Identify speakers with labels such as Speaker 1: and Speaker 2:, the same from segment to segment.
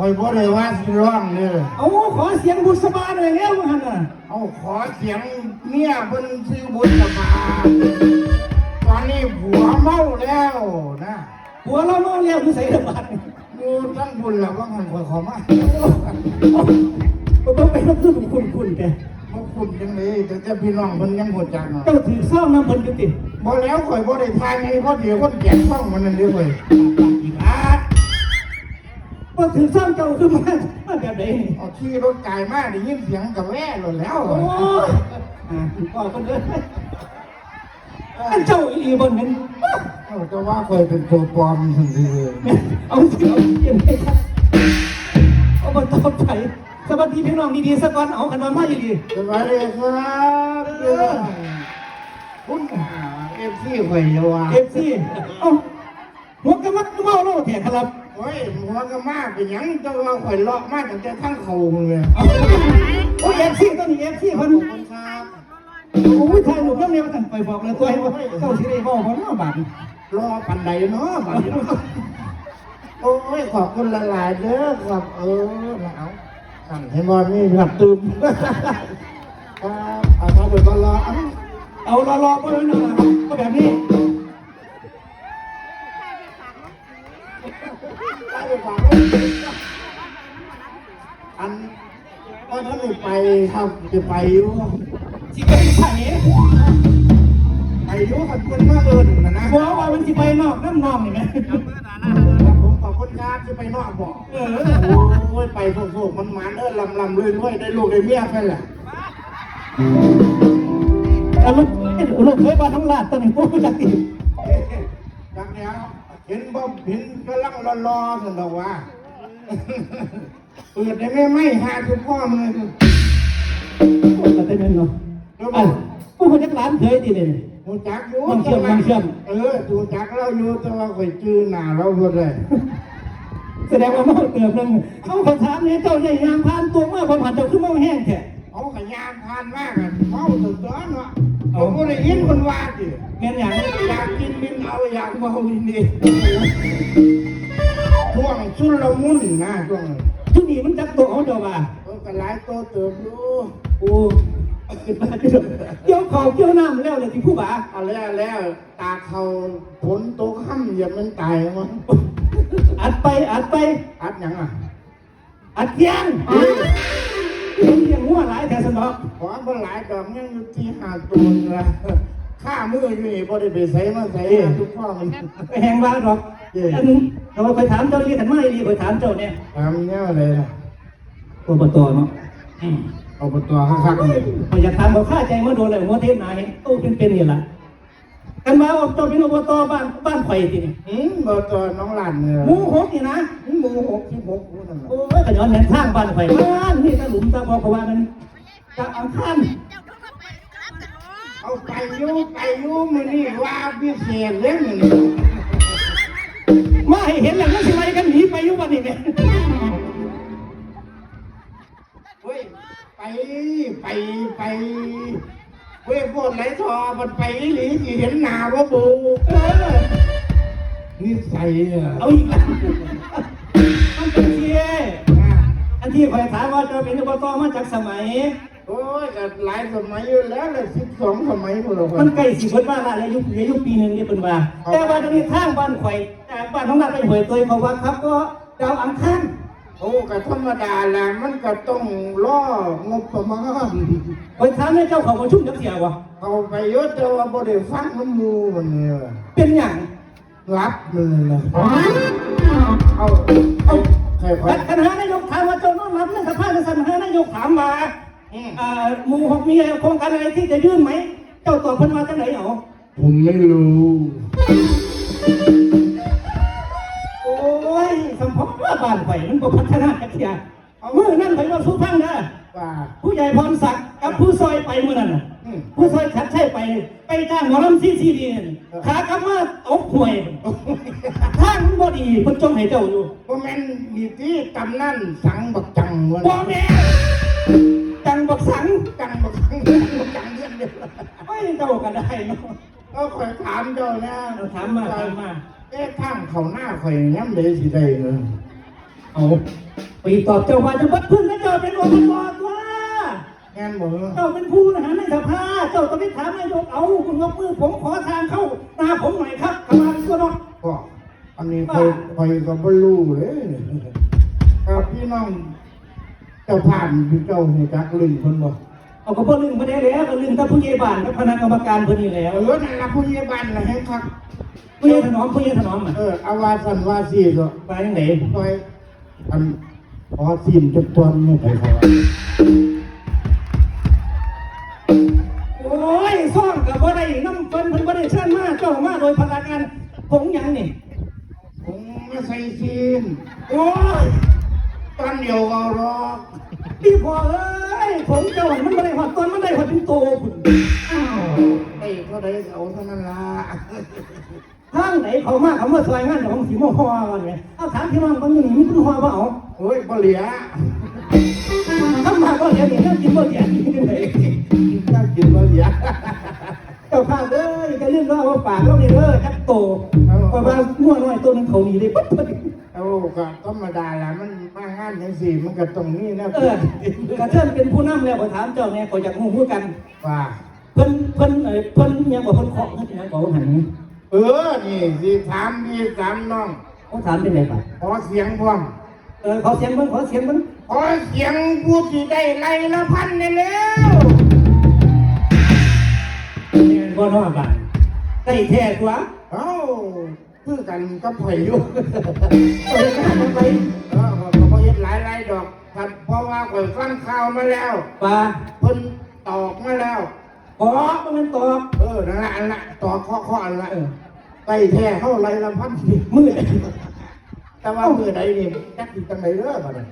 Speaker 1: คอยบ่ได้ว่าสิร้องเลย
Speaker 2: เอาขอเสียงบุษบาหน่อยแล้วมันน่ะ
Speaker 1: เอาขอเสียงเมียเพิ่นชื่อบุญสบาตอนนี้ผัวเมาแล้วนะ
Speaker 2: หัวเราเมาแล้วคือใส่ระบาด
Speaker 1: อยู่ทั้งบุญแล้วว่าหันคอยขอมา
Speaker 2: ก็ต้องไปรับคือคุณคุณแก
Speaker 1: บ่คุณจังเลยแต่แต่พี่น้องเพิ่นยังบ่จักเนาะ
Speaker 2: เจ้าถือซ่อมน้ำเพิ่นอยู่ติ
Speaker 1: บ่แล้วข่อยบ่ได้ทานให้เพราะเดี๋ยวคนแก่ฟังมันนั่นเด้อข่อย อีกอะ
Speaker 2: ก็ถือซ่อมเจ้าคือมามาแบบไหนนี่
Speaker 1: เอาขี่รถไกลมาได้ยินเสียงกะแว่หล่นแล้ว
Speaker 2: โอ้ยอ่าคุณพ่อคนเด้ออันเจ้าอีบนนั้น
Speaker 1: เอาแต่ว่าข่อยเป็นตัวปลอมซั่นซื่อ
Speaker 2: เอาเสียงเย็นให้ครับเอามาตอบไปสวัสดีพี่น้องดีๆสักวันเอากันมาไม่ดี
Speaker 1: สวัสดีครับเด้อคุณเอฟซีข่อยอยู่ว่า
Speaker 2: เอฟซีเอ้าหัวกระมัดเมาโลแถครับ
Speaker 1: โอ้ยหัวก็มากเป็นหยังแต่ว่าข่อยเลาะมาตั้งแต่ทั้งเขาเลย
Speaker 2: โอ้ยเอฟซีตัวนี้เอฟซี
Speaker 1: ข
Speaker 2: เพั
Speaker 1: อบ
Speaker 2: น
Speaker 1: คุณครับ
Speaker 2: โอ้ยถ่ายรูปแล้วเนี่ยมันไปบอกเลยตัวให้ว่าเจ้าสิได้บอกว่าน้าบาด
Speaker 1: รอปันใดเนาะบัดนี้เนาะโอ้ยขอบคุณละลายๆเด้อครับเออมาเอาสั่นให้บอลนี่หลับตื่นครับเอาทำไปบอลรอเอา
Speaker 2: เอารอๆก็เลยนะก็แบบนี้
Speaker 1: ได้ไปฝาก อันก็ท่านได้ไปครับจะไปอยู่
Speaker 2: สิไปไส
Speaker 1: ไปอยู่ขันคนมาเอิญนะนะ
Speaker 2: บอกว่ามันสิไปนอกน้ำนองนี่ไหม
Speaker 1: ผมขอบคุณครับจะไปนอกบอก
Speaker 2: เออ
Speaker 1: โอ้ยไปโศกๆมันมันๆเออลำลำๆรวยๆได้ลูกได้เมียแค่แหละ
Speaker 2: แต่ลูกลูกเคยบ้านทั้งลาดตอนนี้พวกจักติ
Speaker 1: ดังเนี้ย เห็นบ่เห็นกำลังรอๆสันดอกว่าเปิดได้ไหมไม่หาทุกพ่อมึง
Speaker 2: ก็ได้เงินเนาะอะพวกคนจักหลานเคยติเลย
Speaker 1: หูจักอยู่เออหูจักเราอยู่แต่ว่าคอยจื้อหน้าเราหมดเลย
Speaker 2: แสดงว่าเมาเกือบนึงเอาขอถามเนี่ยเจ้าใหญ่ยามพานตัวมาผมหันเจ้าขึ้นมาแห้งแท้
Speaker 1: เอาขยามผ่านมากอะเมาตึกต้อนเนาะ เอาผู้ได้ยินคนว่าดิ
Speaker 2: เงินอย่าง
Speaker 1: อยากกินบินเอาอยากเมาบินนี่ช่วงชุนละมุนนะช่วงนั้น
Speaker 2: ทุกนี้มันจักตัวเอาเจ้าว่า
Speaker 1: เออก็หลายตัวเติมอยู่
Speaker 2: โอ้เกี่ยวขอเกี่ยวน้ำแล้วเลยที่ผู้บ่า
Speaker 1: เอาแล้วแล้วตาเขาผลตกค่ำเหยียบมันตายมั้ง
Speaker 2: อัดไปอัดไป
Speaker 1: อัดหยังอะ
Speaker 2: อัดยัง เลี้ยงเลี้ยงหัวหลายแต่สนอก
Speaker 1: ขอบ่หลายดอกยังอยู่ที่หาตัวนี่ละข้ามืออยู่นี่บ่ได้ไปใส่มาใส่ทุกข้อมัน
Speaker 2: ไปแหงบ้าดอกอันนึงเราไปถามเจ้าเรียกกันไม่ดีไปถามเจ้าเนี่ย
Speaker 1: ทำเนี่ยเลยล่ะ
Speaker 2: ตัวปตเนาะ
Speaker 1: เอาไปตัวคักๆนี่
Speaker 2: อยากถามเขาฆ่าใจเมื่อโดนอะไรเมื่อเทศนาเห็นตู้เป็นเป็นนี่แหละ กันมาว่าเจ้าเป็นอบตบ้านบ้านไฟทีนี่
Speaker 1: อืมบ่ตัวน้องหลานเนี่ย
Speaker 2: หมูหกนี่นะ
Speaker 1: หมูหกสิบหกผู้นั่นน่ะ
Speaker 2: โอ้ยกระย้อนแหนทางบ้านไฟบ้านนี่ตะหลุมตะบอกเขาว่ามันจะอังคาร
Speaker 1: เอาไปอยู่ไปอยู่มื้อนี้ว่าพิเศษเลยมื้อนี้
Speaker 2: มาให้เห็นแล้วนั่นสิไรกันหนีไปอยู่วันนี้เนี่ย
Speaker 1: เว้ยไปไปไป เว้ยพวกไหลทอมันไปอีหลีสิเห็นหน้าบ่บู
Speaker 2: เออ
Speaker 1: นิสัยอะ
Speaker 2: เอาอีกแล้วมันเป็นเชียอันที่คอยถามว่าเจ้าเป็นอบตมาจากสมัย
Speaker 1: โอ้ยก็หลายสมัยอยู่แล้วเลยสิบสองสมัยพุ่นละค
Speaker 2: มันนใกล้สิเบิดมาละอายุอายุปีหนึ่งนี่เป็นว่า แต่ว่าตอนนี้ทางบ้านข่อยจากบ้านของเราไปหวยตัวเขาว่าครับก็ดาวอังคาร
Speaker 1: โอ้ก็ธรรมดาแหละมันก็ต้องล่องบประมาณ
Speaker 2: คอยถามให้เจ้าเขาประชุมจักเสียวะ
Speaker 1: เอาไปเยอะแต่ว่าบ่ได้ฟังน้ำมูมันเนี่ย
Speaker 2: เป็นอย่าง
Speaker 1: รับมันเลยนะเอา
Speaker 2: เอา
Speaker 1: ใครพั
Speaker 2: รั
Speaker 1: ด
Speaker 2: ฐคณะนายกถามว่าเจ้าน้องรับเรื่องสภาในสภานายกถามมา
Speaker 1: อืม
Speaker 2: อ่าหมู่หกมีโครงการอะไรที่จะยื่นไหม เจ้าตอบเพิ่นมาจังไหนเหรอ
Speaker 1: ผมไม่รู้
Speaker 2: บว่าบ้านข่อยมันบ่พัฒนาจักเสียเมื่อนั้นข่อยว่าสู้พังนะ
Speaker 1: ว่า
Speaker 2: ผู้ใหญ่พรศักดิ์กับผู้ซอยไปเมื่อนั้นน่ะ
Speaker 1: อืม
Speaker 2: ผู้ซอยขัดใช่ไป ไปจ้างหมอลำซีซีดีนขากลับมาตกห่วยทางมันบ่ดีเพิ่นจงให้เจ้าอยู่
Speaker 1: บ่แม่นมีที่ตำนั่นสังบักจังวะ
Speaker 2: บ่แม่จังบักสัง
Speaker 1: จังบักจังบักจังเรื่องเดียว
Speaker 2: ไม่เจ้าก็ได้เนาะ
Speaker 1: ก็คอยถามเจ้านะ
Speaker 2: เอาถามมาถามมา
Speaker 1: เอ๊ะทางเขาหน้าคอยย้ำเลยสิได้เนอะ
Speaker 2: เอาไปตอบเจ้าว่าจะบัดพึ่งนะเจ้าเป็นอบตว่า
Speaker 1: งานบ่
Speaker 2: เจ้าเป็นผู้บริหารในสภาเจ้าต้องไปถามนายกเอาคุณยกมือผมขอทางเข้าตาผมหน่อยครับกำลังตัวเนาะ
Speaker 1: ก็อันนี้คอยคอยก็บ่รู้เลยครับพี่น้องเจ้าผ่านพี่เจ้าหูจักลึงเพิ่นบ่
Speaker 2: เอาก็บ่ลืมบ่ได้แล้วก็ลืมกับผู้ใหญ่บ้านกับคณะกรรมการเพิ่นนี่แหล้ว
Speaker 1: เออนั่นล่ะผู้ใหญ่บ้านน่ะแฮงคัก
Speaker 2: ผู้ใหญ่ถนอมผู้ใหญ่ถนอมอะ
Speaker 1: เออเอาว่าสันว่าสีก็
Speaker 2: ไปจังได๋
Speaker 1: ค อยอันพอสิมจักตอนนี่ไปเขาว่า
Speaker 2: โอ้ยซ่องก็บ่ได้นำเพิ่นเพิ่นบ่ได้เชิญมาเจ้ามาโดยพลังงานผมหยังนี่
Speaker 1: ผมมาใส่ซีนโอ้ยตอนเดียวก็รอก
Speaker 2: พี่พ่อเอ้ยผมเจ้านี่มันบ่ได้ฮอดตอนมันได้ฮอดเป็นโตพุ่น
Speaker 1: อ้าวไอ้ก็ได้เอาเท่านั้นล่ะ
Speaker 2: ทางไหนเขามาเขามาซอยงานของสิมาฮอกันเนี่ยเอาถามพี่น้องบางอยู่นี่มีคุณฮอบ่เอา
Speaker 1: โอ้ยบ่เหลีย
Speaker 2: ทำมาก็เดี๋ยวนี้นั่งกินบ่เดี๋ยวนี้เลย
Speaker 1: กินข้าวกินบ่เหลีย
Speaker 2: เจ้าข้าวเอ้ยจะเรื่องว่าว่าปากเราเนี่ยเด้อจักโตเพราะว่ามั่วน้อยตัวนึงเขาหนีได้ปั๊บปั๊บ
Speaker 1: เอาก็ธรรมดาละมันมางานจังสี่มันก็ตรงนี้นะ
Speaker 2: เออกระเทินเป็นผู้นำแล้วขอถามเจ้าเนี่ยขออยากรู้กัน
Speaker 1: ว่า
Speaker 2: เพิ่นเพิ่นเอ่อเพิ่นยังบ่เพิ่นเคาะเพิ่นยังบ่หัน
Speaker 1: เออ นี่สิถามพี่ถามน้อง
Speaker 2: เขาถามเป็นไงป่ะ
Speaker 1: ขอเสียงพร้อม
Speaker 2: เออขอเสียงเบิ่งขอเสียงเบิ่ง
Speaker 1: ขอเสียงผู้ที่ได้ไล่ละพันนี่แล้ว
Speaker 2: แม่นบ่น้อบ้านได้แท้ตัว
Speaker 1: เอ้าคือกันกับไผอยู่
Speaker 2: เออข้ามันไป
Speaker 1: เออเขาบ่เฮ็ดหลายหลายดอกครับเพราะว่าข่อยฟังข่าวมาแล้ว
Speaker 2: ป่า
Speaker 1: เพิ่นตอกมาแล้ว
Speaker 2: ขอบ่แม่นตอบ
Speaker 1: เออนั่นละอันละตอกข้อข้ออันละ
Speaker 2: เออ
Speaker 1: ไก่แท้เท่าไรละพันนี่
Speaker 2: มือ
Speaker 1: แต่ว่ามือใดนี่จักสิจังไดเด้อบัดนี้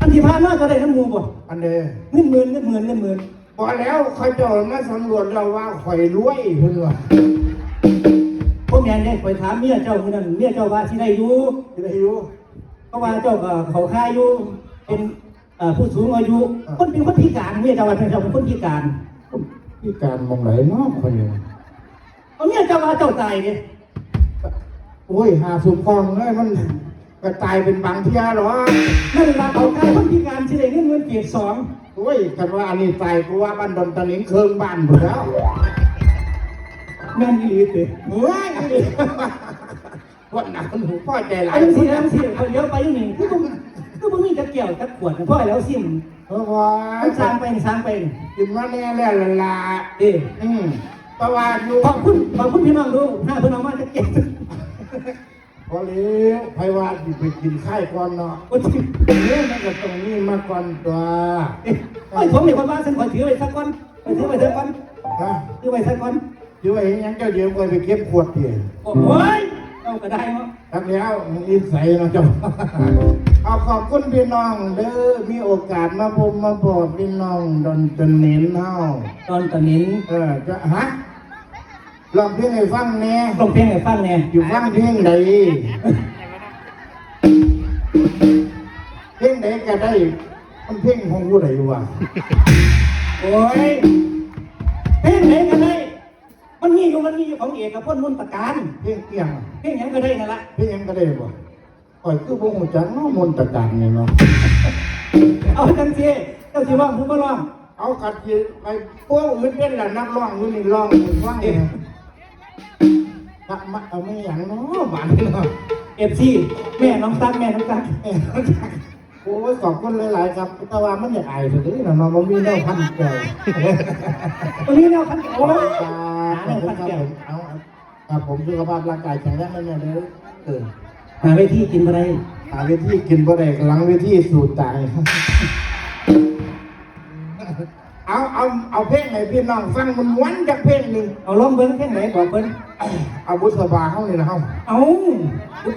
Speaker 2: อันที่ผ่านมาก็ได้น้ำมูบ่
Speaker 1: อันเด้อ
Speaker 2: เงินหมื่นเงินหมื่นเงินหมื่น
Speaker 1: พอแล้วเขาเจามาสำรวจเราว่าข่อยรวยเพิ่นว่า
Speaker 2: ผมแม่นได้ไปถามเมียเจ้ามื้อนั้นเมียเจ้าว่าสิได้อยู่
Speaker 1: สิได้อยู่
Speaker 2: เพราะว่าเจ้าก็เขาค่ายอยู่เป็นเอ่อผู้สูงอายุคนเป็นคนพิการเมียเจ้าว่าเจ้าเป็นคนพิการ
Speaker 1: พี่การมองไหนเนาะข่อยนี่
Speaker 2: เอาเมียเจ้าว่าเจ้าตายเด้
Speaker 1: โอ้ยหาสุกองเลยมันก็ตายเป็นบางเที่ยหรอ
Speaker 2: นั่นล่ะเขาค่ายคนพิการสิได้เงินเงินเกียรติสอง
Speaker 1: โอ้ยกันว่าอันนี้ตายกูว่าบ้านดอนตะนิงเคิงบ้านหมดแล้ว
Speaker 2: แม่นอีหลีติ
Speaker 1: เฮ้ยวันนั้นหนูพ่อใจหลา
Speaker 2: อั
Speaker 1: ย
Speaker 2: นนี้สิอันสิคนเดียวไปอยู่นี่ คือบ่คือบ่มีตะเกี่ยวตะขวดพ่อแล้วซิม
Speaker 1: เพราะว่า
Speaker 2: มันสร้างไปนี่สร้างไปนี่
Speaker 1: กินมาแน่แล้วละลา
Speaker 2: เด้
Speaker 1: อืมเพราะว่าอยู่
Speaker 2: ขอบคุณขอบคุณพี่น้องดูถ้าพิ่นเอามาตะเกี่ยว
Speaker 1: พอแล้วไพว่าสิไปกินไข้าวก่อนเนาะ
Speaker 2: คนที่
Speaker 1: เรื่องมันก็ตรงนี้มาก่อนตัว
Speaker 2: เอ้ยโอ้ผมเนี่ยคนว่านฉันขอถือไว้สักก่อนไปถือไว้สักก่อน
Speaker 1: ฮะ
Speaker 2: ถือไว้สักก่อน
Speaker 1: เดี๋ยวไอ้ยังเจ้าเดียวไปเก็บขวดเดียว
Speaker 2: โอ้ย เอาก็ได้เนาะ
Speaker 1: ครับแล้วมึงอินใส่เนาะเจ้าเอาขอบคุณพี่น้องเด้อมีโอกาสมาพบมาพบพี่น้องดอนตะเน้นเฮา
Speaker 2: ตอนตอนนี้
Speaker 1: เออจะฮะลองเพลงให้ฟังแหน่
Speaker 2: ต้องเพลงให้ฟังแน่
Speaker 1: อยู่ฟังเพลงใดเพลงใดก็ได้มันเพลงของผู้ใดวะ
Speaker 2: โอ้ยเพลงไหนก็ได้ มันมีอยู่มันมี อยู่ของเอกกับพ่นมุนตะการ
Speaker 1: เพลงเกี่ยง
Speaker 2: เพลงหยังก็ได้นั่นละ
Speaker 1: เพลงหยังก็ได้บ่ข่อยคือบ่ฮู้จักเนาะมนต์ตะการนี่เนาะ
Speaker 2: เอาจังซี่เจ้าสิว่าผมบ่ร้อง
Speaker 1: เอากัดสิไปพวกอื่นเป็นล่ะนักร้องอยู่นี่ร้องให้ฟังเองนักมาเอาไม่หยังเนาะบาดนี้เนาะ
Speaker 2: เอฟซีแม่น้องตั๊กแม่น้องตั๊ก
Speaker 1: เอ้ยโอ้ยขอบคุณหลายๆครับแต่ว่ามันอยากอายซะเด้อเนาะมันบ่มีแนวพันแก้ว
Speaker 2: ตรงนี้แนวคันโอ้ย
Speaker 1: ครับขอบคุณครับผมเอาครับผมสุขภาพร่างกายแข็งแรงแน่ๆเด้อเออ
Speaker 2: หาเวทีกินอะไร
Speaker 1: หาเวทีกินบ่ได้หลังเวทีสูดตายเอาเอาเอาเพลงไหนพี่น้องฟังมันม้วนจากเพลงหนึ่ง
Speaker 2: เอาร้องเบิ้งเพลงไหนบอกเพิ่น
Speaker 1: เอาบุษบาเข้านี่นะเฮา
Speaker 2: เอา